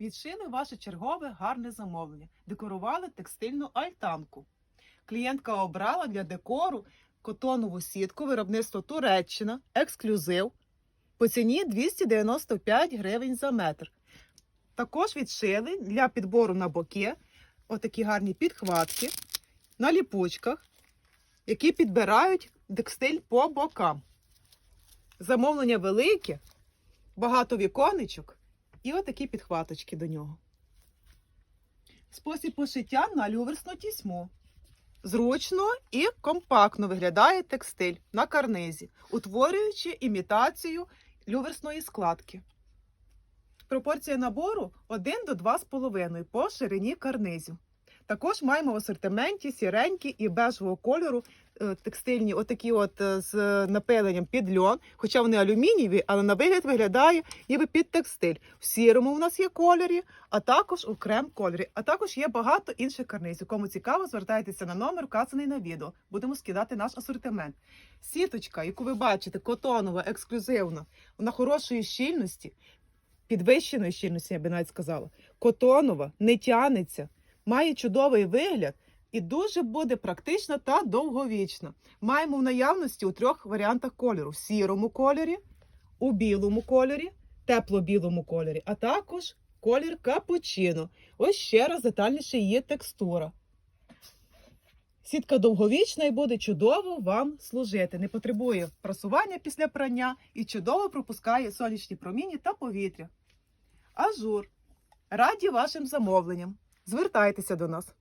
Відшили ваше чергове гарне замовлення. Декорували текстильну альтанку. Клієнтка обрала для декору котонову сітку виробництво Туреччина, ексклюзив по ціні 295 гривень за метр. Також відшили для підбору на боки отакі гарні підхватки на ліпучках, які підбирають текстиль по бокам. Замовлення велике, багато віконечок і отакі підхваточки до нього. Спосіб пошиття на люверсну тісьму. Зручно і компактно виглядає текстиль на карнизі, утворюючи імітацію люверсної складки. Пропорція набору 1 до 2,5 по ширині карнизу. Також маємо в асортименті сіренькі і бежевого кольору е, текстильні, отакі от е, з напиленням під льон, хоча вони алюмінієві, але на вигляд виглядає ніби під текстиль. В сірому у нас є кольорі, а також у крем кольорі. А також є багато інших карнизів. Кому цікаво, звертайтеся на номер, вказаний на відео. Будемо скидати наш асортимент. Сіточка, яку ви бачите, котонова, ексклюзивна, вона хорошої щільності, підвищеної щільності, я би навіть сказала. Котонова, не тянеться, має чудовий вигляд і дуже буде практична та довговічна. Маємо в наявності у трьох варіантах кольору: в сірому кольорі, у білому кольорі, тепло-білому кольорі, а також колір капучино. Ось ще раз детальніше її текстура. Сітка довговічна і буде чудово вам служити. Не потребує прасування після прання і чудово пропускає сонячні проміні та повітря. Ажур. Раді вашим замовленням. Звертайтеся до нас.